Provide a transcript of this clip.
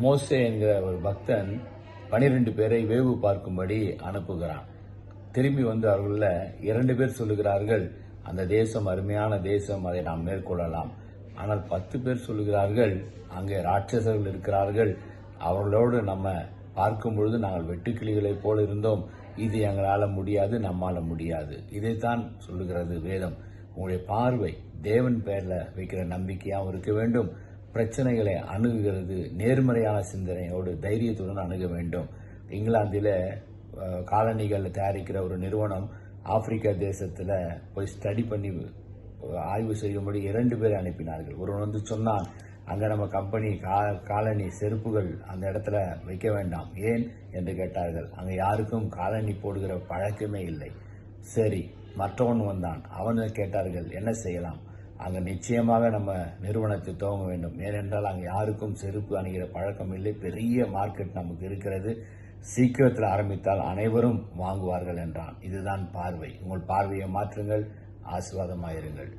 மோசே என்கிற ஒரு பக்தன் பனிரெண்டு பேரை வேவு பார்க்கும்படி அனுப்புகிறான். திரும்பி வந்து அவர்களில் இரண்டு பேர் சொல்லுகிறார்கள் அந்த தேசம் அருமையான தேசம் அதை நாம் மேற்கொள்ளலாம். ஆனால் பத்து பேர் சொல்லுகிறார்கள் அங்கே ராட்சசர்கள் இருக்கிறார்கள். அவர்களோடு நம்ம பார்க்கும் பொழுது நாங்கள் வெட்டுக்கிளிகளைப் போல இருந்தோம். இது எங்களால் முடியாது நம்மால் முடியாது. இதைத்தான் சொல்லுகிறது வேதம். உங்களுடைய பார்வை தேவன் பெயரில் வைக்கிற நம்பிக்கையாகவும் இருக்க வேண்டும். பிரச்சனைகளை அணுகுகிறது நேர்மறையான சிந்தனையோடு தைரியத்துடன் அணுக வேண்டும். இங்கிலாந்தில் அஹ், காலணிகள் தயாரிக்கிற ஒரு நிறுவனம் ஆப்பிரிக்கா தேசத்தில் போய் ஸ்டடி பண்ணி ஆய்வு செய்யும்படி இரண்டு பேரை அனுப்பினார்கள். ஒருவன் வந்து சொன்னான் அங்கே நம்ம கம்பெனி கா காலனி செருப்புகள் அந்த இடத்துல வைக்க வேண்டாம். ஏன்? என்று கேட்டார்கள். அங்கே யாருக்கும் காலனி போடுகிற பழக்கமே இல்லை. சரி. மற்றவன் வந்தான். அவனை கேட்டார்கள் என்ன செய்யலாம்? அங்கே நிச்சயமாக நம்ம நிறுவனத்தை துவங்க வேண்டும். ஏனென்றால் அங்கே யாருக்கும் செருப்பு அணிகிற பழக்கம் இல்லை. பெரிய மார்க்கெட் நமக்கு இருக்கிறது. சீக்கிரத்தில் ஆரம்பித்தால் அனைவரும் வாங்குவார்கள் என்றான். இதுதான் பார்வை. உங்கள் பார்வையை மாற்றுங்கள். ஆசீர்வாதமாயிருங்கள்.